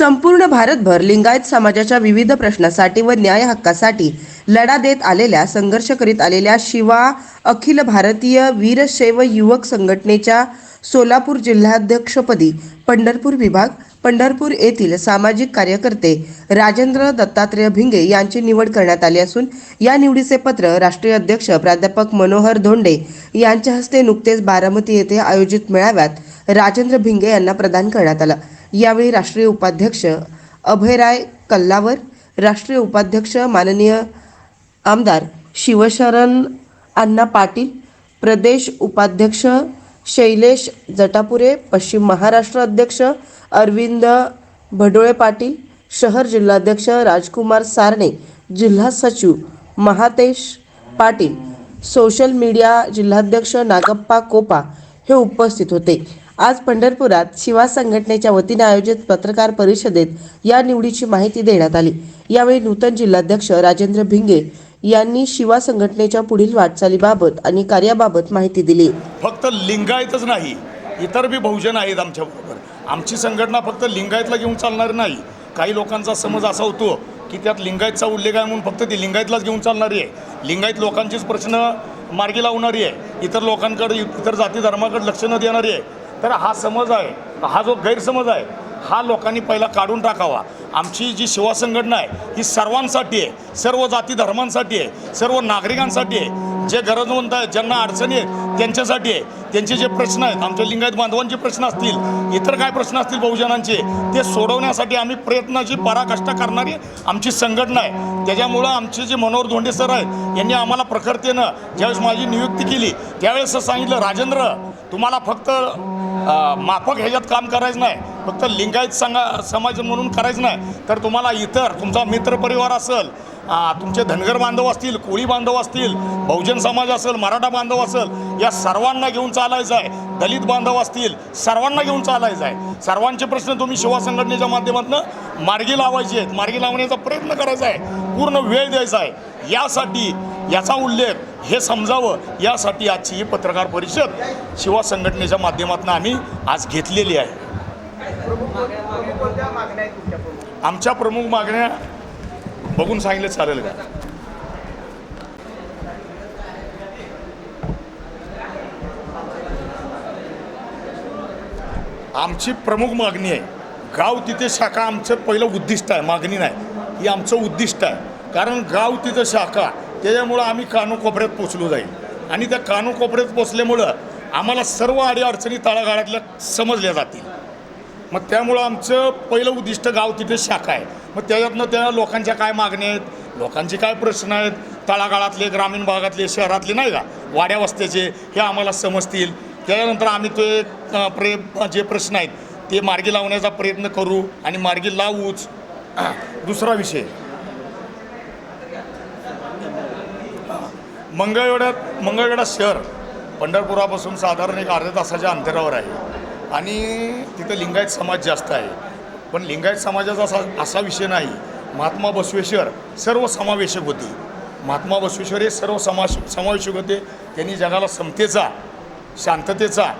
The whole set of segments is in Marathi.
संपूर्ण भारतभर लिंगायत समाजाच्या विविध प्रश्नासाठी व न्याय हक्कासाठी लढा देत आलेल्या संघर्ष करीत आलेल्या शिवा अखिल भारतीय वीरशैव युवक संघटनेच्या सोलापूर जिल्हाध्यक्षपदी पंढरपूर विभाग पंढरपूर येथील सामाजिक कार्यकर्ते राजेंद्र दत्तात्रेय भिंगे यांची निवड करण्यात आली असून या निवडीचे पत्र राष्ट्रीय अध्यक्ष प्राध्यापक मनोहर धोंडे यांच्या हस्ते नुकतेच बारामती येथे आयोजित मेळाव्यात राजेंद्र भिंगे यांना प्रदान करण्यात आलं. यावेळी राष्ट्रीय उपाध्यक्ष अभयराय कल्लावर राष्ट्रीय उपाध्यक्ष माननीय आमदार शिवशरण अण्णा पाटील प्रदेश उपाध्यक्ष शैलेश जटापुरे पश्चिम महाराष्ट्र अध्यक्ष अरविंद भडोळे पाटील शहर जिल्हाध्यक्ष राजकुमार सारणे जिल्हा सचिव महातेश पाटील सोशल मीडिया जिल्हाध्यक्ष नागप्पा कोपा हे उपस्थित होते. आज पंढरपुरात शिवा संघटनेच्या वतीने आयोजित पत्रकार परिषदेत या निवडीची माहिती देण्यात आली. यावेळी नूतन जिल्हाध्यक्ष राजेंद्र भिंगे यांनी शिवा संघटनेच्या पुढील वाटचालीबाबत आणि कार्याबाबत माहिती दिली. फक्त लिंगायतच नाही इतर बी बहुजन आहेत आमच्याबरोबर आमची संघटना फक्त लिंगायतला घेऊन चालणार नाही. काही लोकांचा समज असा होतो की त्यात लिंगायतचा उल्लेख आहे म्हणून फक्त ती लिंगायतलाच घेऊन चालणारी आहे. लिंगायत लोकांचेच प्रश्न मार्गी लावणारी आहे. इतर लोकांकडे इतर जाती धर्माकडे लक्ष न देणारी आहे. तर हा समज आहे हा जो गैरसमज आहे हा लोकांनी पहिला काढून टाकावा. आमची जी शिवा संघटना आहे ही सर्वांसाठी आहे सर्व जाती धर्मांसाठी आहे सर्व नागरिकांसाठी आहे. जे गरजवंत आहेत ज्यांना अडचणी आहेत त्यांच्यासाठी आहे. त्यांचे जे प्रश्न आहेत आमच्या लिंगायत बांधवांचे प्रश्न असतील इतर काय प्रश्न असतील बहुजनांचे ते सोडवण्यासाठी आम्ही प्रयत्नाची पराकाष्ठा करणारी आमची संघटना आहे. त्याच्यामुळं आमचे जे मनोहर धोंडे सर आहेत यांनी आम्हाला प्रखरतेनं ज्यावेळेस माझी नियुक्ती केली त्यावेळेस सांगितलं राजेंद्र तुम्हाला फक्त माफक ह्याच्यात काम करायचं नाही. फक्त लिंगायत संघा समाज म्हणून करायचं नाही. तर तुम्हाला इतर तुमचा मित्रपरिवार असेल तुमचे धनगर बांधव असतील कोळी बांधव असतील बहुजन समाज असेल मराठा बांधव असेल या सर्वांना घेऊन चालायचं आहे. दलित बांधव असतील सर्वांना घेऊन चालायचं आहे. सर्वांचे प्रश्न तुम्ही शिवा संघटनेच्या माध्यमातून मार्गी लावायचे आहेत. मार्गी लावण्याचा प्रयत्न करायचा आहे. पूर्ण वेळ द्यायचा आहे. यासाठी याचा उल्लेख हे समजावं यासाठी आजची ही पत्रकार परिषद शिवा संघटनेच्या माध्यमातून आम्ही आज घेतलेली आहे. आमच्या प्रमुख मागण्या बघून सांगितलं चालेल का? आमची प्रमुख मागणी आहे गाव तिथे शाखा आमचं पहिलं उद्दिष्ट आहे मागणी नाही ही आमचं उद्दिष्ट आहे. कारण गाव तिथं शाखा त्याच्यामुळं आम्ही कानोकोपऱ्यात पोचलो जाईल. आणि त्या कानोकोपऱ्यात पोचल्यामुळं आम्हाला सर्व अडीअडचणी तळागाळातल्या समजल्या जातील. मग त्यामुळं आमचं पहिलं उद्दिष्ट गाव तिथे शाखा आहे. मग त्याच्यातनं त्या लोकांच्या काय मागण्या आहेत? लोकांचे काय प्रश्न आहेत? तळागाळातले ग्रामीण भागातले शहरातले नाही का? वाड्या वस्त्याचे हे आम्हाला समजतील. त्याच्यानंतर आम्ही ते प्रे जे प्रश्न आहेत ते मार्गी लावण्याचा प्रयत्न करू आणि मार्गी लावूच. दुसरा विषय. मंगळवेढ्यात मंगळवेढा शहर पंढरपुरापासून साधारण एक अर्ध्या तासाच्या अंतरावर आहे. आणि तिथं लिंगायत समाज जास्त आहे. पण लिंगायत समाजाचा असा असा विषय नाही. महात्मा बसवेश्वर सर्व समावेशक होते. महात्मा बसवेश्वर हे सर्व समाश समावेशक होते. त्यांनी जगाला समतेचा शांततेचा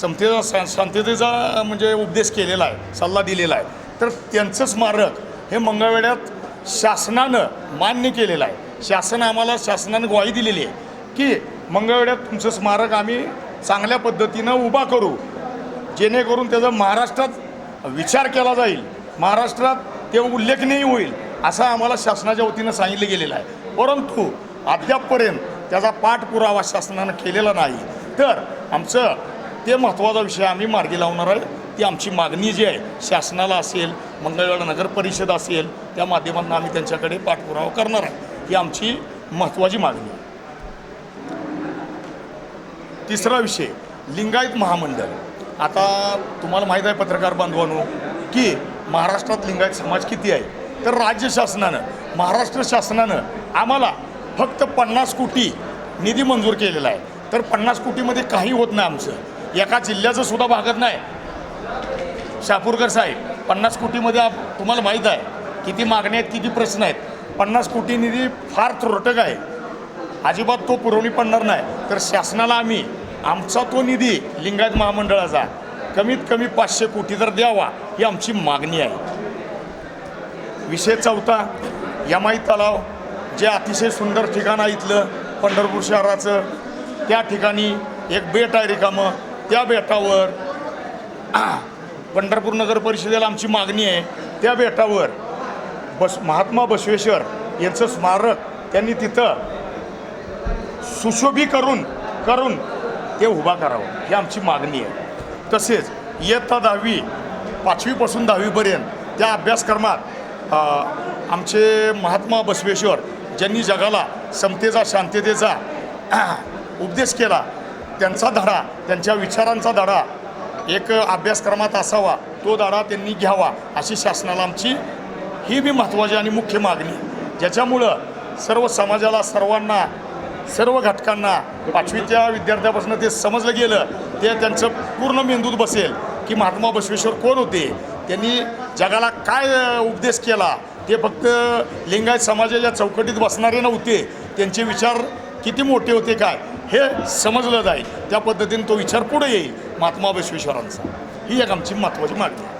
समतेचा शा शांततेचा म्हणजे उपदेश केलेला आहे सल्ला दिलेला आहे. तर त्यांचं स्मारक हे मंगळवेढ्यात शासनानं मान्य केलेलं आहे. शासन आम्हाला शासनानं ग्वाही दिलेली आहे की मंगळवेड्यात तुमचं स्मारक आम्ही चांगल्या पद्धतीनं उभा करू. जेणेकरून त्याचा महाराष्ट्रात विचार केला जाईल. महाराष्ट्रात ते उल्लेखनीय होईल असं आम्हाला शासनाच्या वतीनं सांगितलं गेलेलं आहे. परंतु अद्यापपर्यंत त्याचा पाठपुरावा शासनानं केलेला नाही. तर आमचं ते महत्त्वाचा विषय आम्ही मार्गी लावणार आहे. ती आमची मागणी जी आहे शासनाला असेल मंगळवेढा नगर परिषद असेल त्या माध्यमातून आम्ही त्यांच्याकडे पाठपुरावा करणार आहे. ही आमची महत्त्वाची मागणी आहे. तिसरा विषय लिंगायत महामंडळ. आता तुम्हाला माहीत आहे पत्रकार बांधवांनो की महाराष्ट्रात लिंगायत समाज किती आहे? तर राज्य शासनानं महाराष्ट्र शासनानं आम्हाला फक्त पन्नास कोटी निधी मंजूर केलेला आहे. तर पन्नास कोटीमध्ये काही होत नाही आमचं. एका जिल्ह्याचं सुद्धा भागत नाही. शापूरकर साहेब पन्नास कोटीमध्ये आप तुम्हाला माहीत आहे किती मागण्या आहेत किती प्रश्न आहेत. पन्नास कोटी निधी फार त्रोटक आहे. अजिबात तो पुरवणी पडणार नाही. तर शासनाला आम्ही आमचा तो निधी लिंगायत महामंडळाचा कमीत कमी पाचशे कोटी तर द्यावा ही आमची मागणी आहे. विषय चौथा यमाई तलाव जे अतिशय सुंदर ठिकाण आहे इथलं पंढरपूर शहराचं त्या ठिकाणी एक बेट आहे रिकामं. त्या बेटावर पंढरपूर नगर परिषदेला आमची मागणी आहे. त्या बेटावर बस महात्मा बसवेश्वर यांचं स्मारक त्यांनी तिथं सुशोभी करून करून ते उभा करावं. ही आमची मागणी आहे. तसेच इयत्ता दहावी पाचवीपासून दहावीपर्यंत त्या अभ्यासक्रमात आमचे महात्मा बसवेश्वर ज्यांनी जगाला समतेचा शांततेचा उपदेश केला त्यांचा धडा त्यांच्या विचारांचा धडा एक अभ्यासक्रमात असावा तो धडा त्यांनी घ्यावा अशी शासनाला आमची ही बी महत्त्वाची आणि मुख्य मागणी. ज्याच्यामुळं सर्व समाजाला सर्वांना सर्व घटकांना पाचवीच्या विद्यार्थ्यापासून ते समजलं गेलं ते त्यांचं पूर्ण मेंदूत बसेल की महात्मा बसवेश्वर कोण होते? त्यांनी जगाला काय उपदेश केला? ते फक्त लिंगायत समाजाच्या चौकटीत बसणारे नव्हते. त्यांचे विचार किती मोठे होते काय? हे समजलं जाईल. त्या पद्धतीने तो विचार पुढे येईल महात्मा बसवेश्वरांचा. ही एक आमची महत्त्वाची मागणी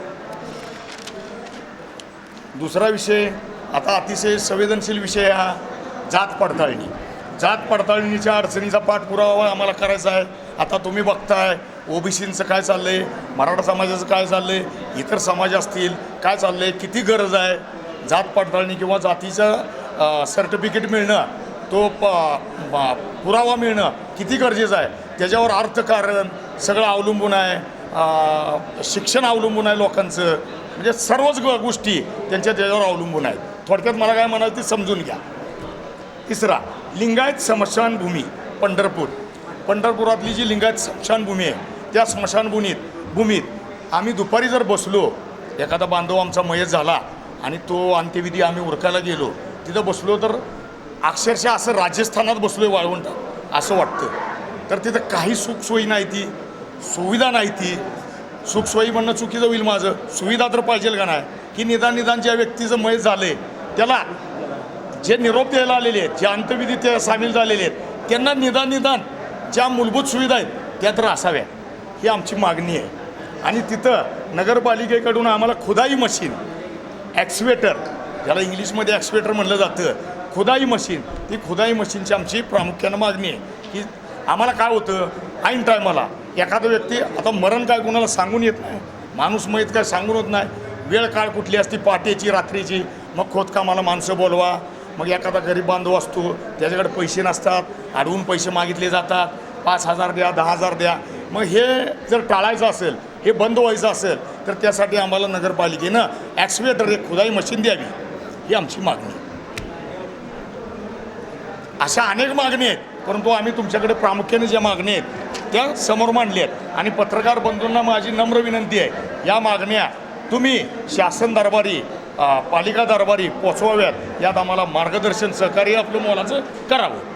दुसरा विषय आता अतिशय संवेदनशील विषय हा जात पडताळणी. जात पडताळणीच्या अडचणीचा पाठपुरावा आम्हाला करायचा आहे. आता तुम्ही बघताय ओबीसींचं काय चाललं आहे मराठा समाजाचं काय चाललं आहे इतर समाज असतील काय चाललं आहे किती गरज आहे? जात पडताळणी किंवा जातीचं सर्टिफिकेट मिळणं तो प पुरावा मिळणं किती गरजेचं आहे? त्याच्यावर अर्थकारण सगळं अवलंबून आहे. शिक्षण अवलंबून आहे लोकांचं. म्हणजे सर्वच गोष्टी त्यांच्या त्याच्यावर अवलंबून आहेत. थोडक्यात मला काय म्हणाल ते समजून घ्या. तिसरा लिंगायत स्मशानभूमी पंढरपूर. पंढरपुरातली जी लिंगायत स्मशानभूमी आहे त्या स्मशानभूमीत भूमीत आम्ही दुपारी जर बसलो एखादा बांधव आमचा मयत झाला आणि तो अंत्यविधी आम्ही उरकायला गेलो तिथं बसलो तर अक्षरशः असं राजस्थानात बसलो आहे वाळवंटात असं वाटतं. तर तिथं काही सुखसोयी नाही ती सुविधा नाही ती. सुखसोयी म्हणणं चुकीचं होईल माझं. सुविधा तर पाहिजेल का नाही? की निदान निदान ज्या व्यक्तीचं मय झालं त्याला जे निरोप द्यायला आलेले आहेत जे अंत्यविधी ते सामील झालेले आहेत त्यांना निदान निदान ज्या मूलभूत सुविधा आहेत त्या तर असाव्या ही आमची मागणी आहे. आणि तिथं नगरपालिकेकडून आम्हाला खुदाई मशीन ॲक्सिवेटर ज्याला इंग्लिशमध्ये ॲक्सिवेटर म्हटलं जातं खुदाई मशीन ती खुदाई मशीनची आमची प्रामुख्यानं मागणी आहे. की आम्हाला काय होतं? ऐन टायमाला एखादा व्यक्ती आता मरण काय कोणाला सांगून येत नाही. माणूस मयत काय सांगून होत नाही. वेळ काळ कुठली असती? पाटेची रात्रीची. मग खोदकामाला माणसं बोलवा. मग एखादा गरीब बांधव असतो. त्याच्याकडे पैसे नसतात. अडवून पैसे मागितले जातात. पाच हजार द्या दहा हजार द्या. मग हे जर टाळायचं असेल हे बंद व्हायचं असेल तर त्यासाठी आम्हाला नगरपालिकेनं ॲक्सिवेटर एक खुदाई मशीन द्यावी. ही आमची मागणी. आहे. अशा अनेक मागणी आहेत. परंतु आम्ही तुमच्याकडे प्रामुख्याने ज्या मागणी आहेत त्या समोर मांडल्या आहेत. आणि पत्रकार बंधूंना माझी नम्र विनंती आहे या मागण्या तुम्ही शासन दरबारी पालिका दरबारी पोचवाव्यात. यात आम्हाला मार्गदर्शन सहकार्य आपलं मोलाचं करावं.